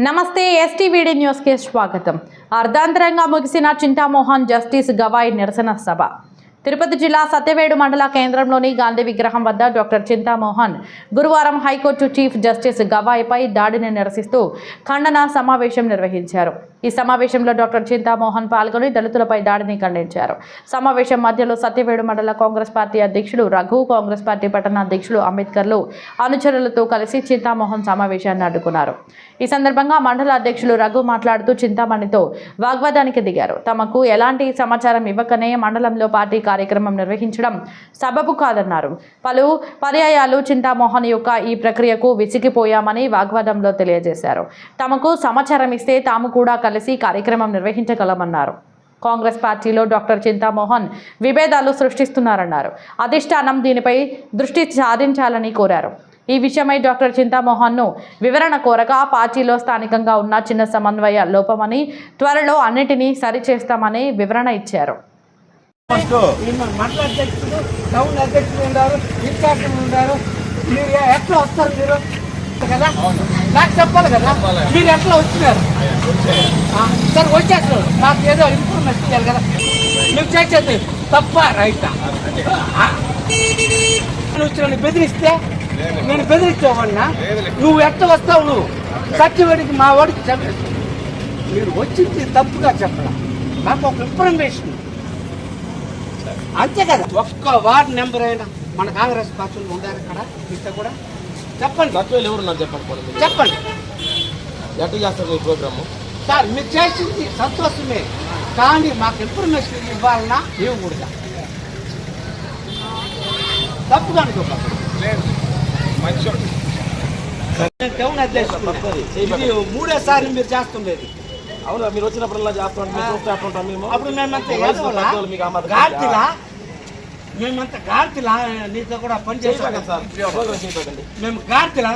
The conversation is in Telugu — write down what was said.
నమస్తే ఎస్టీవీడీ న్యూస్కి స్వాగతం. అర్ధాంతరంగా ముగిసిన చింతామోహన్ జస్టిస్ గవాయ్ నిరసన సభ. తిరుపతి జిల్లా సత్యవేడు మండల కేంద్రంలోని గాంధీ విగ్రహం వద్ద డాక్టర్ చింతామోహన్ గురువారం హైకోర్టు చీఫ్ జస్టిస్ గవాయ్పై దాడిని నిరసిస్తూ ఖండన సమావేశం నిర్వహించారు. ఈ సమావేశంలో డాక్టర్ చింతామోహన్ పాల్గొని దళితులపై దాడిని ఖండించారు. సమావేశం మధ్యలో సత్యవేడు మండల కాంగ్రెస్ పార్టీ అధ్యక్షుడు రఘు కాంగ్రెస్ పార్టీ పట్టణ అధ్యక్షులు అంబేద్కర్లు అనుచరులతో కలిసి చింతామోహన్ సమావేశాన్ని అడ్డుకున్నారు. ఈ సందర్భంగా మండల అధ్యక్షులు రఘు మాట్లాడుతూ చింతామణితో వాగ్వాదానికి దిగారు. తమకు ఎలాంటి సమాచారం ఇవ్వకనే మండలంలో పార్టీ కార్యక్రమం నిర్వహించడం సబబు కాదన్నారు. పలు పర్యాయాలు చింతామోహన్ యొక్క ఈ ప్రక్రియకు విసిగిపోయామని వాగ్వాదంలో తెలియజేశారు. తమకు సమాచారం ఇస్తే తాము కూడా కలిసి కార్యక్రమం నిర్వహించగలమన్నారు. కాంగ్రెస్ పార్టీలో డాక్టర్ చింతామోహన్ విభేదాలు సృష్టిస్తున్నారన్నారు. అధిష్టానం దీనిపై దృష్టి సాధించాలని కోరారు. ఈ విషయమై డాక్టర్ చింతామోహన్ను వివరణ కోరగా పార్టీలో స్థానికంగా ఉన్న చిన్న సమన్వయ లోపమని త్వరలో అన్నిటినీ సరిచేస్తామని వివరణ ఇచ్చారు. నిన్న మండల అధ్యక్షుడు టౌన్ అధ్యక్షుడు ఉన్నారు ఇన్ఛార్జీలు ఉన్నారు. మీరు ఎట్లా వస్తారు మీరు? కదా? నాకు చెప్పాలి కదా? మీరు ఎట్లా వచ్చినారు? సరే వచ్చేస్తారు నాకు ఏదో ఇన్ఫర్మేషన్ ఇవ్వాలి కదా? మీకు చేసేది తప్ప రైట్? వచ్చిన బెదిరిస్తే నేను బెదిరించేవాడినా? నువ్వు ఎట్లా వస్తావు నువ్వు? సత్యవాడికి మా వాడికి చెప్పలేదు మీరు వచ్చింది తప్పుగా చెప్పడం. నాకు ఒక ఇన్ఫర్మేషన్ అంతే కదా? ఒక్క వార్డ్ నెంబర్ అయినా మన కాంగ్రెస్ పార్టీలు ఉండారు ఇక్కడ ఇక్కడ కూడా? చెప్పండి. తక్కువ ఎవరు నాకు చెప్పండి. చెప్పండి. ఎట్లా చేస్తారు ఈ ప్రోగ్రాము. సార్ మీరు చేసింది సంతోషమే. కానీ మాకు ఇన్ఫర్మేషన్ ఇవ్వాలన్నా ఇవ్వకూడదా తప్పుగా అనుకోకండి. నేను టౌన్ అధ్యక్షుడు ఇది మూడోసారి మీరు చేస్తుండేది. అవును? మీరు వచ్చినప్పుడల్లా చేస్తాం అట్లుంటాం మేము. అప్పుడు మేమంతా ఏదోలా, మీకు ఆ మాత్రం గార్తిలా మేమంతా గార్తిలా నీతో కూడా పని చేస్తాం సార్. మేము గార్తిలా